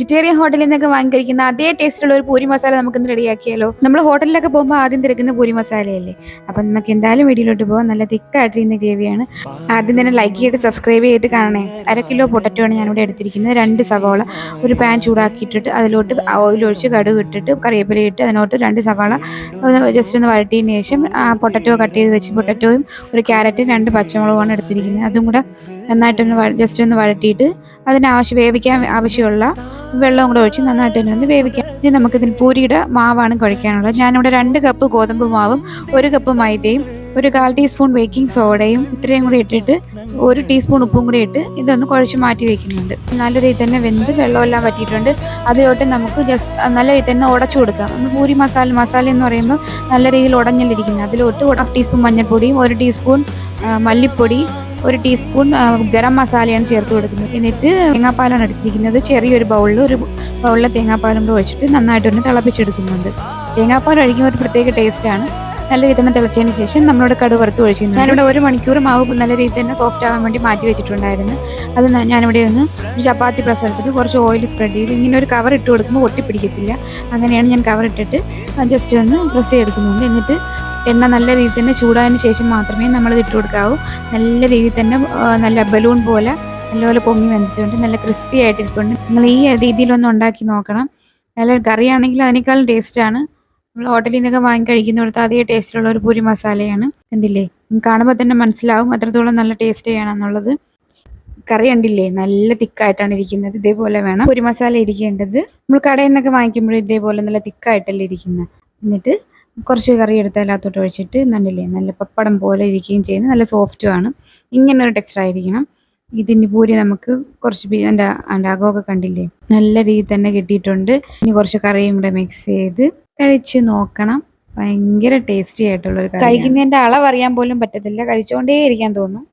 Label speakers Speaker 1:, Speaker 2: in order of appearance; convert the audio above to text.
Speaker 1: Vegetarian ഹോട്ടലിൽ നിന്നൊക്കെ വാങ്ങി കഴിക്കുന്ന അതേ ടേസ്റ്റുള്ള ഒരു പൂരി മസാല നമുക്ക് ഇന്ന് റെഡിയാക്കിയാലോ. നമ്മൾ ഹോട്ടലിലൊക്കെ പോകുമ്പോൾ ആദ്യം തിരക്കുന്ന പൂരി മസാലയല്ലേ? അപ്പം നമുക്ക് എന്തായാലും വീഡിയോയിലോട്ട് പോകാം നല്ല തിക്കായിട്ടിരുന്ന ഗ്രേവിയാണ്. ആദ്യം തന്നെ ലൈക്ക് ചെയ്തിട്ട് സബ്സ്ക്രൈബ് ചെയ്തിട്ട് കാണണേ. അര കിലോ പൊട്ടറ്റോ ആണ് ഞാനിവിടെ എടുത്തിരിക്കുന്നത്. രണ്ട് സവാള ഒരു പാൻ ചൂടാക്കിയിട്ടിട്ട് അതിലോട്ട് ഓയിലൊഴിച്ച് കടുക് ഇട്ടിട്ട് കറിവേപ്പില ഇട്ട് അതിനോട്ട് രണ്ട് സവാള ജസ്റ്റ് ഒന്ന് വഴറ്റിയതിന് ശേഷം പൊട്ടറ്റോ കട്ട് ചെയ്ത് വെച്ച് പൊട്ടറ്റോയും ഒരു ക്യാരറ്റും രണ്ട് പച്ചമുളകുമാണ് എടുത്തിരിക്കുന്നത്. അതും കൂടെ നന്നായിട്ടൊന്ന് ജസ്റ്റ് ഒന്ന് വഴറ്റിയിട്ട് അതിന് ആവശ്യം വേവിക്കാൻ ആവശ്യമുള്ള വെള്ളവും കൂടെ ഒഴിച്ച് നന്നായിട്ട് തന്നെ ഒന്ന് വേവിക്കാം. ഇനി നമുക്കിതിന് പൂരിയുടെ മാവാണ് കുഴയ്ക്കാനുള്ളത് ഞാനിവിടെ രണ്ട് കപ്പ് ഗോതമ്പ് മാവും ഒരു കപ്പ് മൈദയും ഒരു കാൽ ടീസ്പൂൺ ബേക്കിംഗ് സോഡയും ഇത്രയും കൂടി ഇട്ടിട്ട് ഒരു ടീസ്പൂൺ ഉപ്പും കൂടി ഇട്ട് ഇതൊന്ന് കുഴച്ച് മാറ്റി വെക്കുന്നുണ്ട്. നല്ല രീതിയിൽ തന്നെ വെന്ത് വെള്ളമെല്ലാം പറ്റിയിട്ടുണ്ട് അതിലോട്ട് നമുക്ക് ജസ്റ്റ് നല്ല രീതിയിൽ തന്നെ ഉടച്ചു കൊടുക്കാം. ഒന്ന് പൂരി മസാല മസാല എന്ന് പറയുമ്പോൾ നല്ല രീതിയിൽ ഉടഞ്ഞല്ലിരിക്കുന്നത് അതിലോട്ട് ഹാഫ് ടീസ്പൂൺ മഞ്ഞൾപ്പൊടിയും ഒരു ടീസ്പൂൺ മല്ലിപ്പൊടി ഒരു ടീസ്പൂൺ ഗരം മസാലയാണ് ചേർത്ത് കൊടുക്കുന്നത്. എന്നിട്ട് തേങ്ങാപ്പാലാണ് എടുത്തിരിക്കുന്നത്. ചെറിയൊരു ബൗളിൽ ഒരു ബൗളിലെ തേങ്ങാപ്പാലും കൂടെ ഒഴിച്ചിട്ട് നന്നായിട്ടൊന്ന് തിളപ്പിച്ചെടുക്കുന്നുണ്ട്. തേങ്ങാപ്പാൽ ഒഴിക്കുമ്പോൾ ഒരു പ്രത്യേക ടേസ്റ്റാണ് നല്ല രീതിയിൽ തന്നെ തിളച്ചതിന് ശേഷം നമ്മളോട് കടുക് വറുത്ത് ഒഴിച്ചിരുന്നു. ഞാനിവിടെ ഒരു മണിക്കൂർ മാവ് നല്ല രീതിയിൽ തന്നെ സോഫ്റ്റ് ആവാൻ വേണ്ടി മാറ്റി വെച്ചിട്ടുണ്ടായിരുന്നു. അത് ഞാനിവിടെ ഒന്ന് ചപ്പാത്തി പ്രസരത്തിൽ കുറച്ച് ഓയിൽ സ്പ്രെഡ് ചെയ്ത് ഇങ്ങനെ ഒരു കവർ ഇട്ട് കൊടുക്കുമ്പോൾ ഒട്ടിപ്പിടിക്കത്തില്ല. അങ്ങനെയാണ് ഞാൻ കവർ ഇട്ടിട്ട് ജസ്റ്റ് ഒന്ന് പ്രസ് ചെയ്തെടുക്കുന്നുണ്ട്. എന്നിട്ട് എണ്ണ നല്ല രീതിയിൽ തന്നെ ചൂടായതിന് ശേഷം മാത്രമേ നമ്മൾ ഇട്ട് കൊടുക്കാവൂ. നല്ല രീതിയിൽ തന്നെ നല്ല ബലൂൺ പോലെ നല്ലപോലെ പൊങ്ങി വന്നിട്ടുണ്ട്. നല്ല ക്രിസ്പി ആയിട്ടിരിപ്പുണ്ട്. നിങ്ങൾ ഈ രീതിയിലൊന്ന് ഉണ്ടാക്കി നോക്കണം. നല്ല കറിയാണെങ്കിൽ അതിനേക്കാളും ടേസ്റ്റാണ് നമ്മൾ ഹോട്ടലിൽ നിന്നൊക്കെ വാങ്ങി കഴിക്കുന്നിടത്ത് അതേ ടേസ്റ്റിലുള്ള ഒരു പൂരി മസാലയാണ്. കണ്ടില്ലേ? കാണുമ്പോൾ തന്നെ മനസ്സിലാവും അത്രത്തോളം നല്ല ടേസ്റ്റ് ചെയ്യണമെന്നുള്ളത് കറി കണ്ടില്ലേ? നല്ല തിക്കായിട്ടാണ് ഇരിക്കുന്നത്. ഇതേപോലെ വേണം. പൂരി മസാല ഇരിക്കേണ്ടത്. നമ്മൾ കടയിൽ നിന്നൊക്കെ വാങ്ങിക്കുമ്പോഴും ഇതേപോലെ നല്ല തിക്കായിട്ടല്ലേ ഇരിക്കുന്നത്. എന്നിട്ട് കുറച്ച് കറി എടുത്ത് അതിനകത്തോട്ട് ഒഴിച്ചിട്ട് നല്ല നല്ല പപ്പടം പോലെ ഇരിക്കുകയും ചെയ്യുന്നത് നല്ല സോഫ്റ്റും ആണ്. ഇങ്ങനെ ഒരു ടെക്സ്റ്റർ ആയിരിക്കണം. ഇതിന് പൂരി നമുക്ക് കുറച്ച് എന്റെ എന്റെ അകമൊക്കെ കണ്ടില്ലേ? നല്ല രീതിയിൽ തന്നെ കിട്ടിയിട്ടുണ്ട്. ഇനി കുറച്ച് കറിയും കൂടെ മിക്സ് ചെയ്ത് കഴിച്ച് നോക്കണം. ഭയങ്കര ടേസ്റ്റി ആയിട്ടുള്ളൊരു കഴിക്കുന്നതിന്റെ അളവ് അറിയാൻ പോലും പറ്റത്തില്ല. കഴിച്ചുകൊണ്ടേ ഇരിക്കാൻ തോന്നും.